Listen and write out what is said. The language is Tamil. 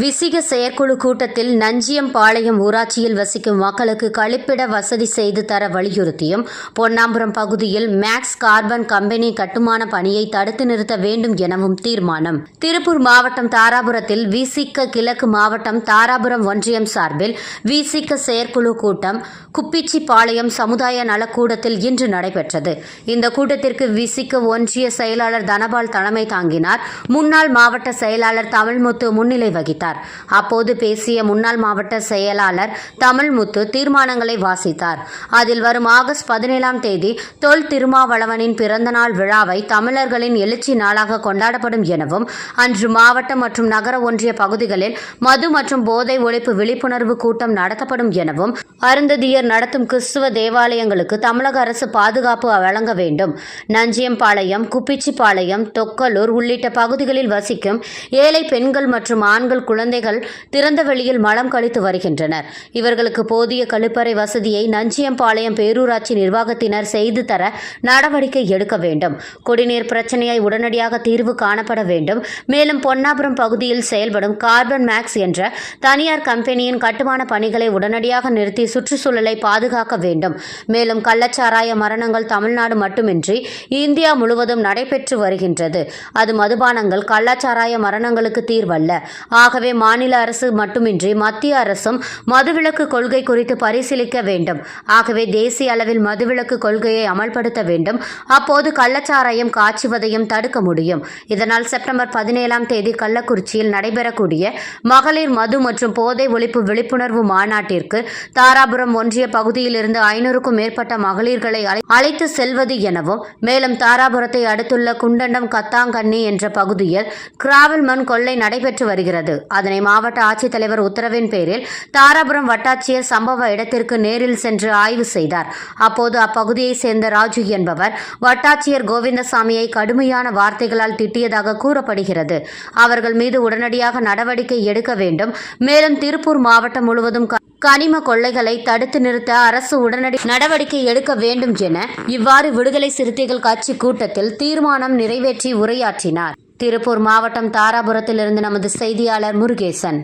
விசிக செயற்குழு கூட்டத்தில் நஞ்சியம்பாளையம் ஊராட்சியில் வசிக்கும் மக்களுக்கு கழிப்பிட வசதி செய்து தர வலியுறுத்தியும் பொன்னாம்புரம் பகுதியில் மேக்ஸ் கார்பன் கம்பெனி கட்டுமான பணியை தடுத்து நிறுத்த வேண்டும் எனவும் தீர்மானம். திருப்பூர் மாவட்டம் தாராபுரத்தில் விசிக கிழக்கு மாவட்டம் தாராபுரம் ஒன்றியம் சார்பில் விசிக செயற்குழு கூட்டம் குப்பிச்சிப்பாளையம் சமுதாய நலக்கூடத்தில் இன்று நடைபெற்றது. இந்த கூட்டத்திற்கு விசிக ஒன்றிய செயலாளர் தனபால் தலைமை தாங்கினார். முன்னாள் மாவட்ட செயலாளர் தமிழ்முத்து முன்னிலை வகித்தார். அப்போது பேசிய முன்னாள் மாவட்ட செயலாளர் தமிழ்முத்து தீர்மானங்களை வாசித்தார். அதில் வரும் ஆகஸ்ட் பதினேழாம் தேதி தொல் திருமாவளவனின் பிறந்தநாள் விழாவை தமிழர்களின் எழுச்சி நாளாக கொண்டாடப்படும் எனவும் அன்று மாவட்ட மற்றும் நகர ஒன்றிய பகுதிகளில் மது மற்றும் போதை ஒழிப்பு விழிப்புணர்வு கூட்டம் நடத்தப்படும் எனவும் அருந்ததியர் நடத்தும் கிறிஸ்துவ தேவாலயங்களுக்கு தமிழக அரசு பாதுகாப்பு வழங்க வேண்டும். நஞ்சியம்பாளையம் குப்பிச்சிப்பாளையம் தொக்கலூர் உள்ளிட்ட பகுதிகளில் வசிக்கும் ஏழை பெண்கள் மற்றும் ஆண்கள் குழந்தைகள் திறந்த வெளியில் மலம் கழித்து வருகின்றனர். இவர்களுக்கு போதிய கழிப்பறை வசதியை நஞ்சியம்பாளையம் பேரூராட்சி நிர்வாகத்தினர் செய்து தர நடவடிக்கை எடுக்க வேண்டும். குடிநீர் பிரச்சனையை உடனடியாக தீர்வு காணப்பட வேண்டும். மேலும் பொன்னாபுரம் பகுதியில் செயல்படும் கார்பன் மேக்ஸ் என்ற தனியார் கம்பெனியின் கட்டுமான பணிகளை உடனடியாக நிறுத்தி சுற்றுச்சூழலை பாதுகாக்க வேண்டும். மேலும் கள்ளச்சாராய மரணங்கள் தமிழ்நாடு மட்டுமின்றி இந்தியா முழுவதும் நடைபெற்று வருகின்றது. அது மதுபானங்கள் கள்ளச்சாராய மரணங்களுக்கு தீர்வல்ல. ஆகவே மாநில அரசு மட்டுமின்றி மத்திய அரசும் மதுவிலக்கு கொள்கை குறித்து பரிசீலிக்க வேண்டும். ஆகவே தேசிய அளவில் மதுவிலக்கு கொள்கையை அமல்படுத்த வேண்டும். அப்போது கள்ளச்சாராயம் காய்ச்சுவதையும் தடுக்க முடியும். இதனால் செப்டம்பர் பதினேழாம் தேதி கள்ளக்குறிச்சியில் நடைபெறக்கூடிய மகளிர் மது மற்றும் போதை ஒழிப்பு விழிப்புணர்வு மாநாட்டிற்கு தாராபுரம் ஒன்றிய பகுதியிலிருந்து ஐநூறுக்கும் மேற்பட்ட மகளிர்களை அழை- அழைத்து செல்வது எனவும் மேலும் தாராபுரத்தை அடுத்துள்ள குண்டண்டம் கத்தாங்கண்ணி என்ற பகுதியில் கிராவல் மண் கொள்ளை நடைபெற்று வருகிறது. அதனை மாவட்ட ஆட்சித்தலைவர் உத்தரவின் பேரில் தாராபுரம் வட்டாட்சியர் சம்பவ இடத்திற்கு நேரில் சென்று ஆய்வு செய்தார். அப்போது அப்பகுதியைச் சேர்ந்த ராஜு என்பவர் வட்டாட்சியர் கோவிந்தசாமியை கடுமையான வார்த்தைகளால் திட்டியதாக கூறப்படுகிறது. அவர்கள் மீது உடனடியாக நடவடிக்கை எடுக்க வேண்டும். மேலும் திருப்பூர் மாவட்டம் முழுவதும் க- கனிம கொள்ளைகளை தடுத்து நிறுத்த அரசு உடனடி நடவடிக்கை எடுக்க வேண்டும் என இவ்வாறு விடுதலை சிறுத்தைகள் கட்சி கூட்டத்தில் தீர்மானம் நிறைவேற்றி உரையாற்றினார். திருப்பூர் மாவட்டம் தாராபுரத்திலிருந்து நமது செய்தியாளர் முருகேசன்.